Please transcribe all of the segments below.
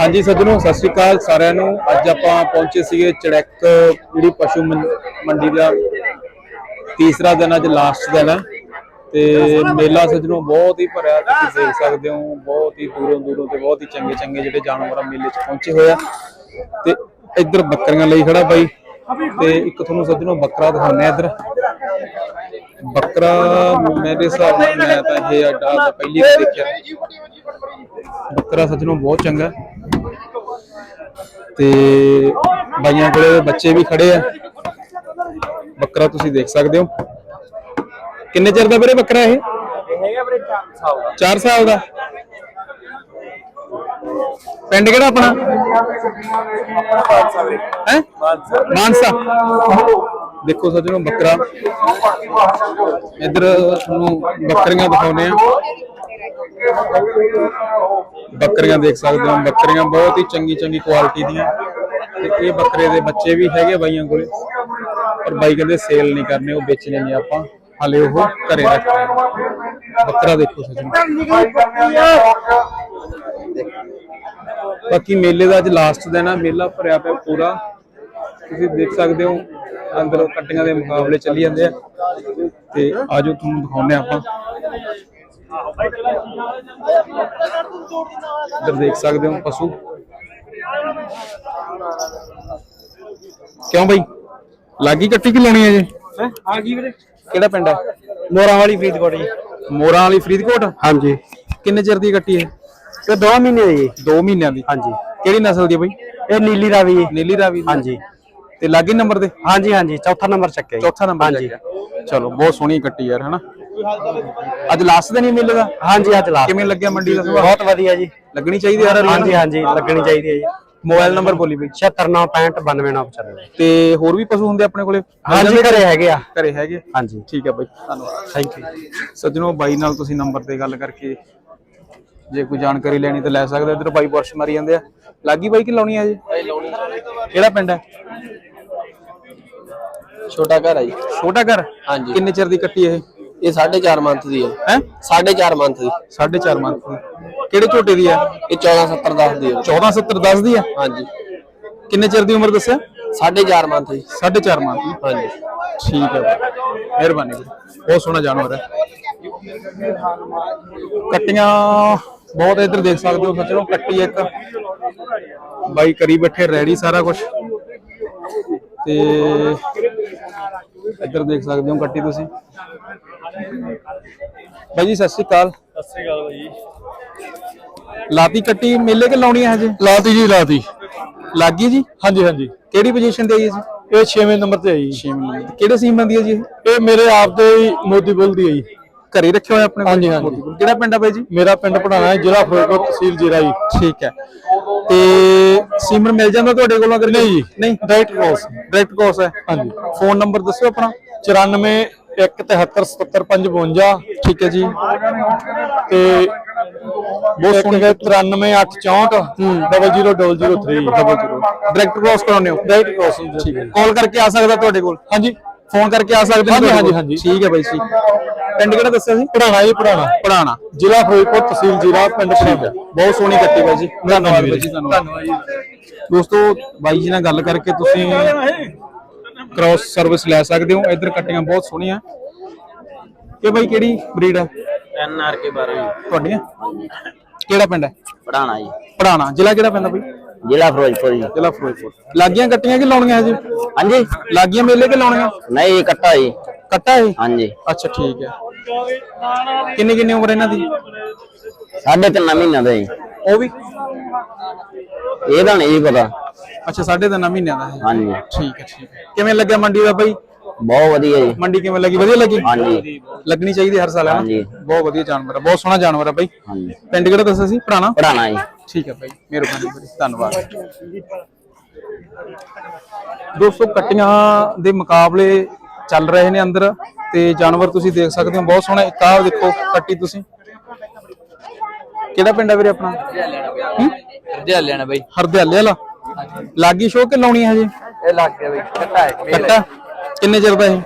ਹਾਂਜੀ ਸੱਜਣੋ, ਸਤਿ ਸ਼੍ਰੀ ਅਕਾਲ ਸਾਰਿਆਂ ਨੂੰ। ਅੱਜ ਆਪਾਂ ਪਹੁੰਚੇ ਸੀਗੇ ਚੜੈਕ ਜਿਹੜੀ ਪਸ਼ੂ ਮੰਡੀ ਦਾ। ਤੀਸਰਾ ਦਿਨ ਅੱਜ ਲਾਸਟ ਦਿਨ ਹੈ ਤੇ ਮੇਲਾ ਸੱਜਣੋ ਬਹੁਤ ਹੀ ਭਰਿਆ, ਤੁਸੀਂ ਦੇਖ ਸਕਦੇ ਹੋ, ਬਹੁਤ ਹੀ ਦੂਰੋਂ ਦੂਰੋਂ ਤੇ ਬਹੁਤ ਹੀ ਚੰਗੇ ਚੰਗੇ ਜਿਹੜੇ ਜਾਨਵਰ ਮੇਲੇ 'ਚ ਪਹੁੰਚੇ ਹੋਏ ਆ। ਤੇ ਇੱਧਰ ਬੱਕਰੀਆਂ ਲਈ ਖੜਾ ਬਾਈ। ਤੇ ਇੱਕ ਤੁਹਾਨੂੰ ਸੱਜਣੋ ਬੱਕਰਾ ਦਿਖਾਉਂਦੇ ਆ ਇੱਧਰ। ਬੱਕਰਾ ਮੇਰੇ ਹਿਸਾਬ ਨਾਲ ਮੈਂ ਤਾਂ ਇਹ ਅੱਡਾ ਪਹਿਲੀ ਵਾਰ ਦੇਖਿਆ। ਬੱਕਰਾ ਸੱਜਣੋ ਬਹੁਤ ਚੰਗਾ। ਤੇ ਬਾਈਆਂ ਕੋਲੇ ਬੱਚੇ ਵੀ ਖੜੇ ਆ। ਬੱਕਰਾ ਤੁਸੀਂ ਦੇਖ ਸਕਦੇ ਹੋ। ਕਿੰਨੇ ਚਿਰ ਦਾ ਵੀਰੇ ਬੱਕਰਾ ਇਹ? ਹੈਗਾ ਵੀਰੇ 4 ਸਾਲ ਦਾ। 4 ਸਾਲ ਦਾ। ਪਿੰਡ ਕਿਹੜਾ ਆਪਣਾ? ਹੈ? ਮਾਨਸਾ। ਦੇਖੋ ਸੱਜਣੋ ਬੱਕਰਾ। ਇੱਧਰ ਤੁਹਾਨੂੰ ਬੱਕਰੀਆਂ ਦਿਖਾਉਨੇ ਆ। ਬੱਕਰੀਆਂ ਦੇਖ ਸਕਦੇ ਹੋ, ਬੱਕਰੀਆਂ ਬਹੁਤ ਹੀ ਚੰਗੀ ਚੰਗੀ ਕੁਆਲਿਟੀ ਦੀਆਂ। ਤੇ ਇਹ ਬੱਕਰੇ ਦੇ ਬੱਚੇ ਵੀ ਹੈਗੇ ਬਾਈਆਂ ਕੋਲੇ, ਪਰ ਬਾਈ ਕਹਿੰਦੇ ਸੇਲ ਨਹੀਂ ਕਰਨੇ, ਉਹ ਵੇਚਣੇ ਨੇ ਆਪਾਂ। ਹਲੇ ਉਹ ਘਰੇ ਰੱਖਣੇ ਬੱਕਰਾ ਦੇਖੋ ਸੱਜਣੋ। ਬਾਕੀ ਮੇਲੇ ਦਾ ਅੱਜ ਲਾਸਟ ਦਿਨ ਆ, ਮੇਲਾ ਭਰਿਆ ਪਿਆ ਪੂਰਾ। ਤੁਸੀਂ ਦੇਖ ਸਕਦੇ ਹੋ, ਅੰਦਰ ਕੱਟੀਆਂ ਦੇ ਮੁਕਾਬਲੇ ਚੱਲੀ ਜਾਂਦੇ ਆ। ਤੇ ਆਜੋ ਤੁਹਾਨੂੰ ਦਿਖਾਉਂਦੇ ਆ ਆਪਾਂ। ਇੱਧਰ ਦੇਖ ਸਕਦੇ ਹੋ ਪਸ਼ੂ। ਕਿਉਂ ਬਈ? ਲਾਗੀ ਕੱਟੀ ਕਿ ਲਾਉਣੀ ਹੈ ਜੀ? ਆ ਗਈ ਵੀਰੇ। ਕਿਹੜਾ ਪਿੰਡ ਹੈ? ਮੋਰਾਂ ਵਾਲੀ ਫਰੀਦਕੋਟ ਜੀ। ਮੋਰਾਂ ਵਾਲੀ ਫਰੀਦਕੋਟ? ਹਾਂਜੀ। ਕਿੰਨੇ ਚਿਰ ਦੀ ਕੱਟੀ ਹੈ? ਤੇ 2 ਮਹੀਨੇ ਦੀ 2 ਮਹੀਨਿਆਂ ਦੀ। ਹਾਂਜੀ। ਕਿਹੜੀ ਨਸਲ ਦੀ ਹੈ ਬਈ? ਇਹ ਨੀਲੀ ਰਾਵੀ ਜੀ। ਨੀਲੀ ਰਾਵੀ ਦੀ? ਹਾਂਜੀ। ਤੇ ਲਾਗੀ ਨੰਬਰ ਤੇ ਹਾਂਜੀ ਹਾਂਜੀ। ਚੌਥਾ ਨੰਬਰ ਚੱਕਿਆ ਚੌਥਾ ਨੰਬਰ ਹਾਂਜੀ। ਚਲੋ ਬਹੁਤ ਸੋਹਣੀ ਕੱਟੀ ਯਾਰ ਹਨਾ? ਅੱਜ ਲਾਸਟ ਦਿਨ ਹੀ ਮੇਲੇ ਦਾ? ਹਾਂਜੀ ਅੱਜ ਲਾ ਕਿਵੇਂ ਲੱਗਿਆ ਮੰਡੀ ਦਾ ਸੁਭਾਅ? ਬਹੁਤ ਵਧੀਆ ਜੀ। ਲੱਗਣੀ ਚਾਹੀਦੀ ਯਾਰ ਹਾਂਜੀ ਹਾਂਜੀ ਲੱਗਣੀ ਚਾਹੀਦੀ ਹੈ ਜੀ। ਮੋਬਾਈਲ ਨੰਬਰ ਬੋਲੀ ਬਈ। 7695592995 ਤੇ ਹੋਰ ਵੀ ਪਸ਼ੂ ਹੁੰਦੇ ਆਪਣੇ ਕੋਲੇ? ਹਾਂਜੀ ਘਰੇ ਹੈਗੇ ਆ। ਘਰੇ ਹੈਗੇ? ਹਾਂਜੀ। ਠੀਕ ਹੈ ਬਾਈ ਧੰਨਵਾਦ। ਥੈਂਕ ਯੂ ਸੱਜਣੋ ਬਾਈ ਨਾਲ ਤੁਸੀਂ ਨੰਬਰ ਤੇ ਗੱਲ ਕਰਕੇ ਜੇ ਕੋਈ ਜਾਣਕਾਰੀ ਲੈਣੀ ਤਾਂ ਲੈ ਸਕਦੇ ਇੱਧਰ ਬਾਈ ਬੁਰਸ਼ ਮਾਰੀ ਜਾਂਦੇ ਆ। ਲਾਗੀ ਬਾਈ ਕਿ ਲਾਉਣੀ ਆ ਜੀ? ਕਿਹੜਾ ਪਿੰਡ ਹੈ? ਛੋਟਾ ਘਰ ਆ ਜੀ। ਛੋਟਾ ਘਰ? ਹਾਂਜੀ। ਕਿੰਨੇ ਚਿਰ ਦੀ ਕੱਟੀ ਇਹ? ਇਹ 4.5 ਮੰਥ ਦੀ ਹੈ? ਹੈ 4.5 ਮੰਥ ਦੀ। 4.5 ਮੰਥ ਦੀ। ਕਿਹੜੇ ਝੋਟੇ ਦੀ ਹੈ ਇਹ 1470 10 ਦੀ ਹੈ 14 70 10 ਦੀ ਹੈ ਹਾਂਜੀ। ਕਿੰਨੇ ਚਿਰ ਦੀ ਉਮਰ ਦੱਸਿਆ? 4.5 ਮੰਥ ਦੀ। 4.5 ਮੰਥ ਦੀ। ਹਾਂਜੀ। ਠੀਕ ਹੈ। ਮਿਹਰਬਾਨੀ ਬਹੁਤ ਸੋਹਣਾ ਜਾਨਵਰ ਹੈ। ਕੱਟੀਆਂ ਬਹੁਤ ਇੱਧਰ ਦੇਖ ਸਕਦੇ ਹੋ ਸੱਚੋ ਕੱਟੀ ਇੱਕ। ਬਾਈ ਕਰੀ ਬੈਠੇ ਰੈਡੀ ਸਾਰਾ ਕੁਝ ਤੇ ਇੱਧਰ ਦੇਖ ਸਕਦੇ ਹੋ ਕੱਟੀ ਤੁਸੀਂ। ਬਾਈ ਜੀ ਸਤਿ ਸ਼੍ਰੀ ਅਕਾਲ। ਸਤਿ ਸ੍ਰੀ ਅਕਾਲ ਭਾਈ ਲਾਤੀ ਕੱਟੀ ਮੇਲੇ ਕਿ ਲਾਉਣੀ ਹੈ ਹਜੇ? ਲਾਤੀ ਜੀ ਲਾਤੀ। ਲੱਗੀ ਜੀ? ਹਾਂਜੀ ਹਾਂਜੀ। ਕਿਹੜੀ ਪੋਜੀਸ਼ਨ ਤੇ ਆਈ ਜੀ? ਇਹ 6ਵੇਂ ਨੰਬਰ ਤੇ ਆਈ 6 ਮਿੰਟ ਕਿਹੜੇ ਸੀਮਨ ਦੀ ਹੈ ਜੀ ਇਹ? ਇਹ ਮੇਰੇ ਆਪ ਦੇ ਹੀ ਮੋਦੀ ਬੁੱਲ ਦੀ ਹੈ ਜੀ। ਘਰੇ ਰੱਖਿਆ ਹੋਇਆ ਆਪਣੇ? ਹਾਂਜੀ, ਹਾਂਜੀ। ਕਿਹੜਾ ਪਿੰਡ ਆ ਬਾਈ ਜੀ? ਮੇਰਾ ਪਿੰਡ ਪੜਾਣਾ ਹੈ ਜ਼ਿਲ੍ਹਾ ਫਿਰੋਜ਼ਪੁਰ ਤਹਿਸੀਲ ਜੀਰਾ ਜੀ। ਠੀਕ ਹੈ। ਤੇ ਸੀਮਨ ਮਿਲ ਜਾਂਦਾ ਤੁਹਾਡੇ ਕੋਲੋਂ ਅਗਰ ਨਹੀਂ ਜੀ। ਨਹੀਂ? ਡਾਇਰੈਕਟ ਕੋਰਸ ਡਾਇਰੈਕਟ ਕੋਰਸ ਹੈ। ਹਾਂਜੀ। ਫੋਨ ਨੰਬਰ ਦੱਸਿਓ ਆਪਣਾ। 94 173 77 55 ਠੀਕ ਹੈ ਜੀ। ਤੇ ਬਹੁਤ ਇੱਕ ਹੈ। 93 864 00003 ਡਾਇਰੈਕਟ ਕ੍ਰੋਸ ਕਰਾਉਣੇ ਹੋ? ਡਾਇਰੈਕਟ ਕੋਰਸ ਠੀਕ ਹੈ। ਕਾਲ ਕਰਕੇ ਆ ਸਕਦਾ ਤੁਹਾਡੇ ਕੋਲ? ਹਾਂਜੀ। ਫੋਨ ਕਰਕੇ ਆ ਸਕਦੇ ਨੇ ਹਾਂਜੀ? ਹਾਂਜੀ, ਹਾਂਜੀ। ਠੀਕ ਹੈ ਬਾਈ ਜੀ। ਪਿੰਡ ਕਿਹੜਾ ਦੱਸਿਆ ਸੀ? ਪੜਾਣਾ ਜੀ ਪੜਾਣਾ ਪੜਾਣਾ ਜ਼ਿਲ੍ਹਾ ਫਿਰੋਜ਼ਪੁਰ ਤਹਿਸੀਲ ਜੀਰਾ ਪਿੰਡ ਪੜਾਣਾ ਬਹੁਤ ਸੋਹਣੀ ਕੱਟੀ ਬਾਈ ਜੀ। ਧੰਨਵਾਦ ਬਾਈ ਜੀ ਧੰਨਵਾਦ। ਦੋਸਤੋ ਬਾਈ ਜੀ ਨਾਲ ਗੱਲ ਕਰਕੇ ਤੁਸੀਂ ਕ੍ਰਾਸ ਸਰਵਿਸ ਲੈ ਸਕਦੇ ਹੋ। ਇੱਧਰ ਕੱਟੀਆਂ ਬਹੁਤ ਸੋਹਣੀਆਂ। ਇਹ ਬਾਈ ਕਿਹੜੀ ਬਰੀਡ ਹੈ ਐਨ ਆਰ ਕੇ 12 ਤੁਹਾਡੀਆਂ? ਕਿਹੜਾ ਪਿੰਡ ਹੈ ਪੜਾਣਾ ਜੀ। ਪੜਾਣਾ। ਜ਼ਿਲ੍ਹਾ ਕਿਹੜਾ ਪੈਂਦਾ ਬਾਈ? ਜ਼ਿਲ੍ਹਾ ਫਿਰੋਜ਼ਪੁਰ ਜੀ। ਜ਼ਿਲ੍ਹਾ ਫਿਰੋਜ਼ਪੁਰ। ਲੱਗੀਆਂ ਕੱਟੀਆਂ ਕਿ ਲਾਉਣੀਆਂ ਹਜੇ? ਹਾਂਜੀ। ਲੱਗੀਆਂ ਮੇਲੇ ਕਿ ਲਾਉਣੀਆਂ? ਨਹੀਂ ਕੱਟਾ ਜੀ। ਕੱਟਾ ਹੈ ਹਾਂਜੀ। ਅੱਛਾ ਠੀਕ ਹੈ। ਕਿੰਨੀ ਕਿੰਨੀ ਉਮਰ ਇਹਨਾਂ ਦੀ? ਸਾਢੇ ਤਿੰਨ ਮਹੀਨਿਆਂ ਦਾ ਜੀ। ਉਹ ਵੀ? ਇਹਦਾ ਨਹੀਂ ਪਤਾ। ਅੱਛਾ ਸਾਢੇ ਤਿੰਨ ਮਹੀਨਿਆਂ ਦਾ ਹੈ। ਹਾਂਜੀ। ਠੀਕ ਹੈ ਠੀਕ ਹੈ। ਕਿਵੇਂ ਲੱਗਿਆ ਮੰਡੀ ਦਾ ਬਾਈ? ਬਹੁਤ ਵਧੀਆ ਜੀ। ਮੰਡੀ ਕਿਵੇਂ ਲੱਗੀ? ਵਧੀਆ ਲੱਗੀ? ਹਾਂਜੀ। ਲੱਗਣੀ ਚਾਹੀਦੀ ਹਰ ਸਾਲ ਹੈ ਹਾਂਜੀ। ਬਹੁਤ ਵਧੀਆ ਜਾਨਵਰ ਹੈ ਬਹੁਤ ਸੋਹਣਾ ਜਾਨਵਰ ਹੈ ਬਾਈ। ਹਾਂਜੀ। ਪਿੰਡ ਕਿਹੜਾ ਦੱਸਿਆ ਸੀ? ਪੁਰਾਣਾ? ਪੜਾਣਾ ਜੀ। ਠੀਕ ਹੈ ਬਾਈ ਮਿਹਰਬਾਨੀ ਬੜੀ ਧੰਨਵਾਦ। ਦੋਸਤੋ ਕੱਟੀਆਂ ਦੇ ਮੁਕਾਬਲੇ ਚੱਲ ਰਹੇ ਨੇ ਅੰਦਰ ਤੇ ਜਾਨਵਰ ਤੁਸੀਂ ਦੇਖ ਸਕਦੇ ਹੋ ਬਹੁਤ ਸੋਹਣਾ ਇੱਕ ਆਹ ਦੇਖੋ ਕੱਟੀ ਤੁਸੀਂ। ਕਿਹੜਾ ਪਿੰਡ ਹੈ ਵੀਰੇ ਆਪਣਾ? ਹੂੰ? ਹਰਦਿਆ ਲੈਣਾ ਬਾਈ। ਹਰਦਿਆਲੇ ਵਾਲਾ? ਲਾਗੀ ਸ਼ੋਅ ਕਿ ਲਾਉਣੀ ਹੈ ਹਜੇ? ਇਹ ਲੱਗ ਗਿਆ ਬਾਈ ਕੱਟਾ ਹੈ ਕੱਟਾ ਕਿੰਨੇ ਚਿਰ ਦਾ ਇਹ?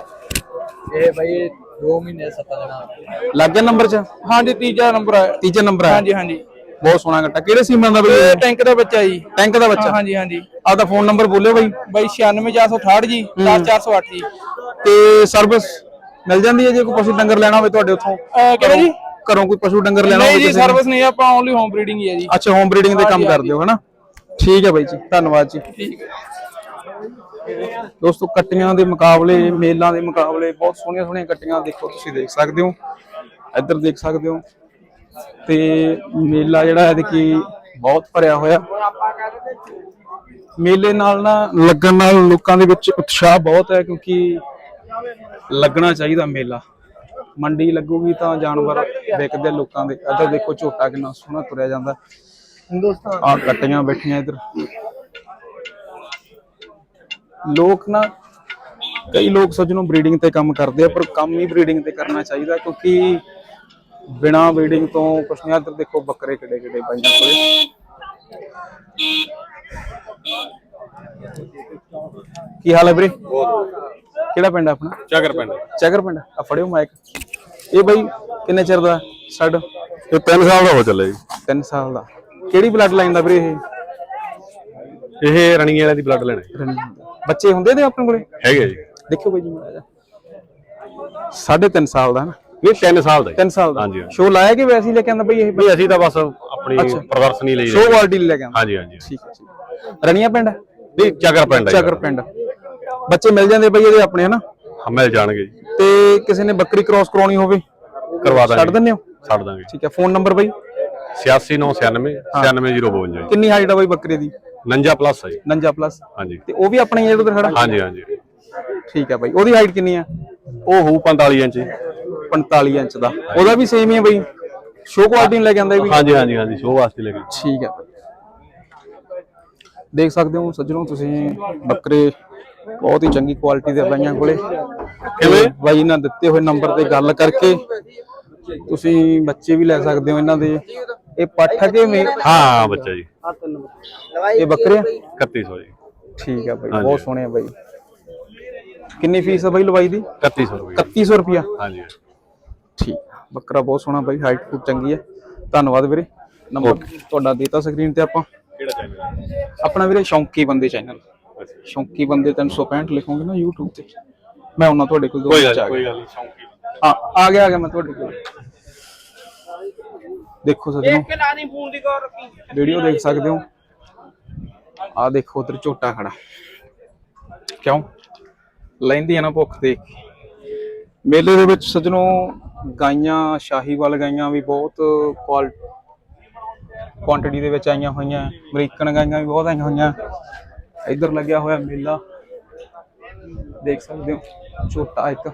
ਇਹ ਬਾਈ 2 ਮਹੀਨੇ 7 ਦਿਨਾਂ ਲੱਗ ਗਿਆ ਨੰਬਰ ਚ? ਹਾਂਜੀ ਤੀਜਾ ਨੰਬਰ ਹੈ ਤੀਜਾ ਨੰਬਰ ਹੈ ਹਾਂਜੀ ਹਾਂਜੀ। ਬਹੁਤ ਸੋਹਣਾ ਕੱਟਾ ਕਿਹੜੇ ਸੀਮਨ ਦਾ ਬਈ ਇਹ? ਇਹ? ਟੈਂਕ ਦਾ ਬੱਚਾ ਜੀ। ਟੈਂਕ ਦਾ ਬੱਚਾ? ਹਾਂਜੀ ਹਾਂਜੀ। ਆਪਦਾ ਫੋਨ ਨੰਬਰ ਬੋਲਿਓ ਬਈ। ਬਾਈ 96468 ਜੀ 10408 ਜੀ। ਤੇ ਸਰਵਿਸ ਮਿਲ ਜਾਂਦੀ ਹੈ ਜੇ ਕੋਈ ਪਸ਼ੂ ਡੰਗਰ ਲੈਣਾ ਹੋਵੇ ਤੁਹਾਡੇ ਉੱਥੋਂ? ਅਹ ਕਿਹੜਾ ਜੀ? ਘਰੋਂ ਕੋਈ ਪਸ਼ੂ ਡੰਗਰ ਲੈਣਾ ਨਹੀਂ ਹੋਵੇ ਜੀ ਕਿਸੇ ਨੇ? ਸਰਵਿਸ ਨਹੀਂ ਆਪਾਂ ਓਨਲੀ ਹੋਮ ਬਰੀਡਿੰਗ ਹੀ ਹੈ ਜੀ। ਅੱਛਾ ਹੋਮ ਬਰੀਡਿੰਗ ਦੇ ਕੰਮ ਕਰਦੇ ਹੋ ਹਨਾ? ਠੀਕ ਹੈ ਬਾਈ ਜੀ, ਧੰਨਵਾਦ ਜੀ। ਠੀਕ ਹੈ ਦੋਸਤੋ, ਕੱਟੀਆਂ ਦੇ ਮੁਕਾਬਲੇ, ਮੇਲਾਂ ਦੇ ਮੁਕਾਬਲੇ ਬਹੁਤ ਸੋਹਣੀਆਂ ਸੋਹਣੀਆਂ ਕੱਟੀਆਂ ਦੇਖੋ ਤੁਸੀਂ ਦੇਖ ਸਕਦੇ ਹੋ, ਇੱਧਰ ਦੇਖ ਸਕਦੇ ਹੋ। ਤੇ ਮੇਲਾ ਜਿਹੜਾ ਹੈ ਕਿ ਬਹੁਤ ਭਰਿਆ ਹੋਇਆ। ਮੇਲੇ ਨਾਲ ਨਾ ਲੱਗਣ ਨਾਲ ਲੋਕਾਂ ਦੇ ਵਿੱਚ ਉਤਸ਼ਾਹ ਬਹੁਤ ਹੈ ਕਿਉਂਕਿ ਲੱਗਣਾ ਚਾਹੀਦਾ ਮੇਲਾ। ਮੰਡੀ ਲੱਗੂਗੀ ਤਾਂ ਜਾਨਵਰ ਵਿਕਦੇ ਲੋਕਾਂ ਦੇ। ਇੱਧਰ ਦੇਖੋ ਝੋਟਾ ਕਿੰਨਾ ਸੋਹਣਾ ਤੁਰਿਆ ਜਾਂਦਾ। ਹਿੰਦੁਸਤਾਨ। ਆ ਕੱਟੀਆਂ ਬੈਠੀਆਂ ਇੱਧਰ। ਲੋਕ ਨਾ ਕਈ ਲੋਕ ਸੱਜਣੋਂ ਬਰੀਡਿੰਗ ਤੇ ਕੰਮ ਕਰਦੇ ਆ ਪਰ ਕੰਮ ਹੀ ਬਰੀਡਿੰਗ ਤੇ ਕਰਨਾ ਚਾਹੀਦਾ ਕਿਉਂਕਿ ਬਿਨਾ ਬਰੀਡਿੰਗ ਤੋਂ ਕੁਛ ਨਹੀਂ ਇੱਧਰ ਦੇਖੋ ਬੱਕਰੇ ਕਿੱਡੇ ਕਿੱਡੇ ਬਾਈਆਂ ਕੋਲੇ। ਕੀ ਹਾਲ ਹੈ ਵੀਰੇ? ਕਿਹੜਾ ਪਿੰਡ ਆਪਣਾ? ਚਾਗਰ ਪਿੰਡ। ਚੈਗਰ ਪਿੰਡ। ਆ ਫੜਿਓ ਮਾਈਕ ਇਹ ਬਾਈ ਕਿੰਨੇ ਚਿਰ ਦਾ ਸੱਡ? ਇਹ 3 ਸਾਲ ਦਾ ਹੋ ਚੱਲਿਆ ਜੀ। 3 ਸਾਲ ਦਾ। ਕਿਹੜੀ ਬਲੱਡ ਲਾਈਨ ਦਾ ਵੀਰੇ ਇਹ? ਇਹ ਰਣੀ ਵਾਲਿਆਂ ਦੀ ਬਲੱਡ ਲੈਣਾ। ਬੱਚੇ ਹੁੰਦੇ ਨੇ ਆਪਣੇ ਕੋਲੇ? ਹੈਗੇ ਜੀ। ਦੇਖਿਓ ਬਾਈ ਜੀ ਮਾੜਾ ਤਿੰਨ ਸਾਲ ਦਾ ਨਾ? ਨਹੀਂ 3 ਸਾਲ ਦਾ 3 ਸਾਲ ਦਾ। ਹਾਂਜੀ। ਸ਼ੋਅ ਲਾਇਆ ਕਿ ਵੈਸੇ ਹੀ ਲੈ ਕੇ ਆਂਦਾ ਬਈ ਇਹ? ਨਹੀਂ ਅਸੀਂ ਤਾਂ ਬਸ ਆਪਣੀ ਪ੍ਰਦਰਸ਼ਨੀ ਲਈ ਸ਼ੋਅ ਕੁਆਲਿਟੀ ਲੈ ਕੇ ਆਂਦਾ ਹਾਂਜੀ ਹਾਂਜੀ। ਠੀਕ ਹੈ ਠੀਕ ਰਣੀਆਂ ਪਿੰਡ ਨਹੀਂ ਚਾਗਰ ਪਿੰਡ ਹੈ ਚੱਕਰ ਪਿੰਡ। ਬੱਚੇ ਮਿਲ ਜਾਂਦੇ ਬਈ ਇਹਦੇ ਆਪਣੇ ਹਨਾ ਹਾਂ, ਮਿਲ ਜਾਣਗੇ ਜੀ। ਤੇ ਕਿਸੇ ਨੇ ਬੱਕਰੀ ਕ੍ਰਾਸ ਕਰਾਉਣੀ ਹੋਵੇ ਕਰਵਾ ਦਾਂਗੇ। ਛੱਡ ਦਿੰਦੇ ਹੋ? ਛੱਡ ਦਾਂਗੇ। ਠੀਕ ਹੈ ਫੋਨ ਨੰਬਰ ਬਈ? 8699 96052 ਜੀ। ਕਿੰਨੀ ਹਾਈਟ ਆ ਬਈ ਬੱਕਰੇ ਦੀ? ਨੰਜਾ ਪਲੱਸ ਹੈ ਜੀ। ਨੰਜਾ ਪਲੱਸ। ਹਾਂਜੀ। ਤੇ ਉਹ ਵੀ ਆਪਣੇ ਜਿਹੜਾ ਉਧਰ ਖੜਾ? ਹਾਂਜੀ ਹਾਂਜੀ। ਠੀਕ ਹੈ ਬਈ। ਉਹਦੀ ਹਾਈਟ ਕਿੰਨੀ ਆ? ਉਹ ਹੋਊ 45 ਇੰਚ ਜੀ। 45 ਇੰਚ ਦਾ। ਉਹਦਾ ਵੀ ਸੇਮ ਹੀ ਹੈ ਬਈ। ਸ਼ੋਅ ਕੁਆਲਿਟੀ ਨੂੰ ਲੈ ਕੇ ਆਂਦਾ ਇਹ ਵੀ? ਹਾਂਜੀ ਹਾਂਜੀ ਹਾਂਜੀ। ਸ਼ੋਅ ਵਾਸਤੇ ਲੈ ਕੇ ਠੀਕ ਹੈ ਦੇਖ ਸਕਦੇ ਹੋ ਸੱਜਣੋ ਤੁਸੀਂ ਬੱਕਰੇ ਬਹੁਤ ਹੀ ਚੰਗੀ ਕੁਆਲਿਟੀ ਦੇ ਬਾਈਆਂ ਕੋਲੇ। ਕਿਵੇਂ? ਬਾਈ ਨਾਲ ਦਿੱਤੇ ਹੋਏ ਨੰਬਰ ਤੇ ਗੱਲ ਕਰਕੇ। ਤੁਸੀਂ ਬੱਚੇ ਵੀ ਲੈ ਸਕਦੇ ਹੋ ਇਹਨਾਂ ਦੇ। ਇਹ ਪੱਠ ਕੇ ਮੇ ਹਾਂ ਬੱਚਾ ਜੀ। ਇਹ ਬੱਕਰੇ ਆ 3100 ਜੀ। ਠੀਕ ਹੈ ਬਾਈ। ਬਹੁਤ ਸੋਹਣੇ ਆ ਬਾਈ। ਕਿੰਨੀ ਫੀਸ ਹੈ ਬਾਈ ਲਵਾਈ ਦੀ? 3100 ਰੁਪਏ 3100 ਰੁਪਿਆ ਹਾਂਜੀ ਠੀਕ ਆ। ਬੱਕਰਾ ਬਹੁਤ ਸੋਹਣਾ ਬਾਈ ਹਾਈਟ ਫੂਟ ਚੰਗੀ ਹੈ ਧੰਨਵਾਦ ਵੀਰੇ। ਨੰਬਰ ਤੁਹਾਡਾ ਦੇਤਾ ਸਕਰੀਨ ਤੇ ਆਪਾਂ। ਕਿਹੜਾ ਚਾਹੀਦਾ ਆਪਣਾ ਵੀਰੇ ਸ਼ੌਂਕੀ ਬੰਦੇ ਚੈਨਲ ਸ਼ੌਂਕੀ ਬੰਦੇ 365 ਲਿਖੋਗੇ ਨਾ YouTube ਤੇ। ਮੈਂ ਉਹਨਾਂ ਤੁਹਾਡੇ ਕੋਲ ਦੋ ਕੋਈ ਵਿੱਚ ਆ ਗੱਲ ਗਿਆ। ਕੋਈ ਗੱਲ ਨਹੀਂ ਸ਼ੌਂਕੀ ਹਾਂ ਆ ਗਿਆ ਆ ਗਿਆ ਮੈਂ ਤੁਹਾਡੇ ਕੋਲ। ਦੇਖੋ ਸੱਜਣੋ ਲਾਣੀ ਫੋਨ ਦੀ ਗੌਰ ਰੱਖੀ ਵੀਡੀਓ ਦੇਖ ਸਕਦੇ ਹੋ। ਆ ਦੇਖੋ ਉਧਰ ਝੋਟਾ ਖੜਾ। ਕਿਉਂ? ਲੈਂਦੀ ਆ ਨਾ ਭੁੱਖ ਦੇਖ ਕੇ। ਮੇਲੇ ਦੇ ਵਿੱਚ ਸੱਜਣੋ ਗਾਈਆਂ ਸ਼ਾਹੀਵਾਲ ਗਾਈਆਂ ਵੀ ਬਹੁਤ ਕੁਆਲ ਕੁਆਂਟੀਟੀ ਦੇ ਵਿੱਚ ਆਈਆਂ ਹੋਈਆਂ। ਅਮਰੀਕਨ ਗਾਈਆਂ ਵੀ ਬਹੁਤ ਆਈਆਂ ਹੋਈਆਂ। ਇੱਧਰ ਲੱਗਿਆ ਹੋਇਆ ਮੇਲਾ। ਦੇਖ ਸਕਦੇ ਹੋ। ਝੋਟਾ ਇੱਕ।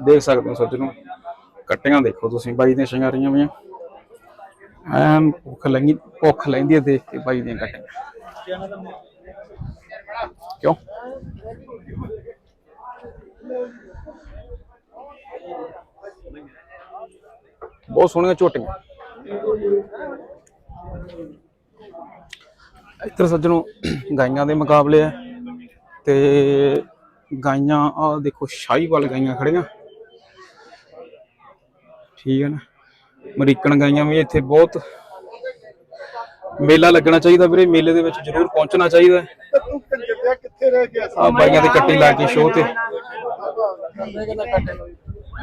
ਦੇਖ ਸਕਦੇ ਹੋ ਸੱਜਣੋ ਕੱਟੀਆਂ ਦੇਖੋ ਤੁਸੀਂ, ਬਾਈ ਦੀਆਂ ਸ਼ਿੰਗਾਰੀਆਂ ਵੀਆਂ ਐਨ ਭੁੱਖ ਲੈਂਦੀ ਭੁੱਖ ਲੈਂਦੀ ਹੈ ਦੇਖ ਕੇ ਬਾਈ ਦੀਆਂ ਕੱਟੀਆਂ। ਕਿਉਂ? ਬਹੁਤ ਸੋਹਣੀਆਂ ਝੋਟੀਆਂ। ਇੱਧਰ ਸੱਜਣੋ ਗਾਈਆਂ ਦੇ ਮੁਕਾਬਲੇ ਆ ਤੇ ਗਾਈਆਂ ਆ ਦੇਖੋ ਸ਼ਾਹੀਵਾਲ ਗਾਈਆਂ ਖੜੀਆਂ ਠੀਕ ਹੈ ਨਾ ਅਮਰੀਕਨ ਗਾਈਆਂ ਵੀ ਇੱਥੇ ਬਹੁਤ ਮੇਲਾ ਲੱਗਣਾ ਚਾਹੀਦਾ ਵੀਰੇ ਮੇਲੇ ਦੇ ਵਿੱਚ ਜ਼ਰੂਰ ਪਹੁੰਚਣਾ ਚਾਹੀਦਾ ਆ ਬਾਈਆਂ ਦੀ ਕੱਟੀ ਲਾ ਕੇ ਸ਼ੋਅ ਤੇ